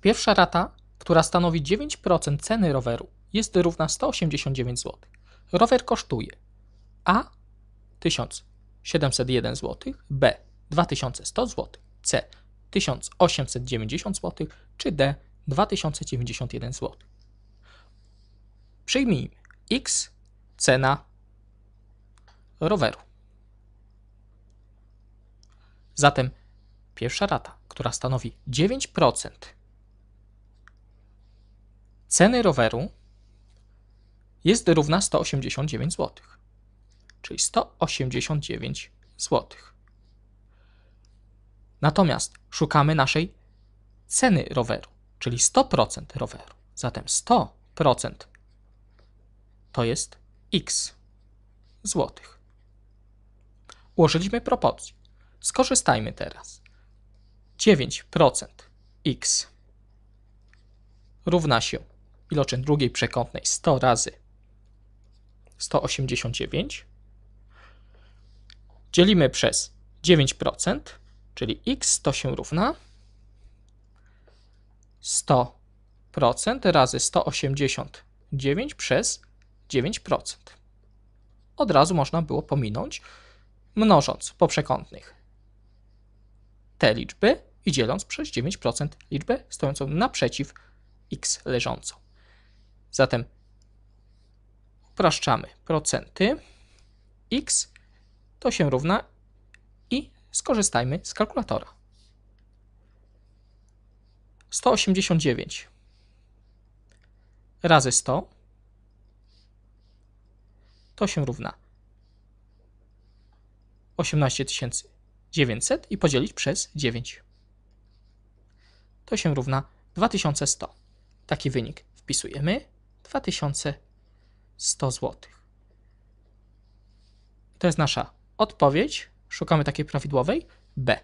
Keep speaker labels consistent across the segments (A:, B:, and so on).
A: Pierwsza rata, która stanowi 9% ceny roweru, jest równa 189 zł. Rower kosztuje A 1701 zł, B 2100 zł, C 1890 zł, czy D 2091 zł. Przyjmijmy X cena roweru. Zatem pierwsza rata, która stanowi 9% ceny roweru, jest równa 189 zł, czyli 189 zł. Natomiast szukamy naszej ceny roweru, czyli 100% roweru. Zatem 100% to jest x złotych. Ułożyliśmy proporcje. Skorzystajmy teraz. 9% x równa się iloczyn drugiej przekątnej 100 razy 189. Dzielimy przez 9%, czyli x to się równa 100% razy 189 przez 9%. Od razu można było pominąć, mnożąc po przekątnych te liczby i dzieląc przez 9% liczbę stojącą naprzeciw x leżącą. Zatem upraszczamy procenty. x to się równa i skorzystajmy z kalkulatora. 189 razy 100 to się równa 18900 i podzielić przez 9. To się równa 2100. Taki wynik wpisujemy 2100 zł. To jest nasza odpowiedź. Szukamy takiej prawidłowej B.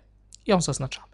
A: Ją zaznaczamy.